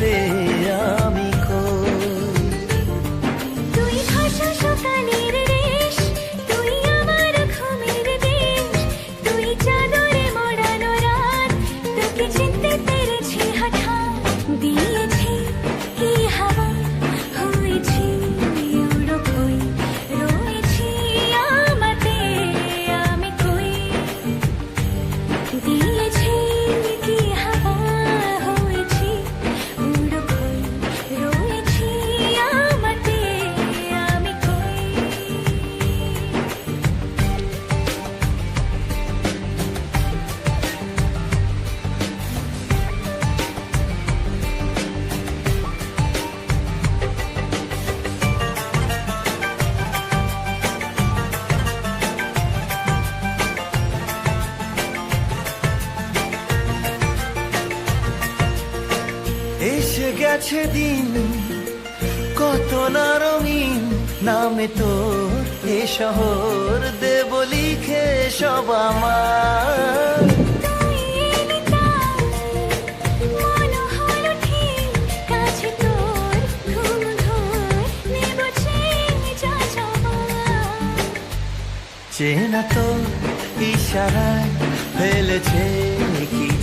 আমাতে গেছে দিন, কত না রঙিন নামে তোর এ শহর দেব লিখে সব আমার। চেনা তো ইশারায় ফেলেছে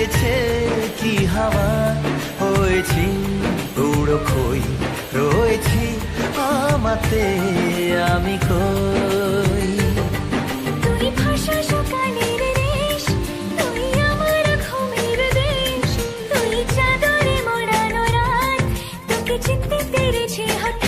দিয়েছে কি হাওয়া? হয়েছি উড়ো খই, রয়েছি আমাতে আমি কই তুই ভাষা তুই চাদরে মোড়ানো রাত, তোকে চিনতে পেরেছি হঠাৎ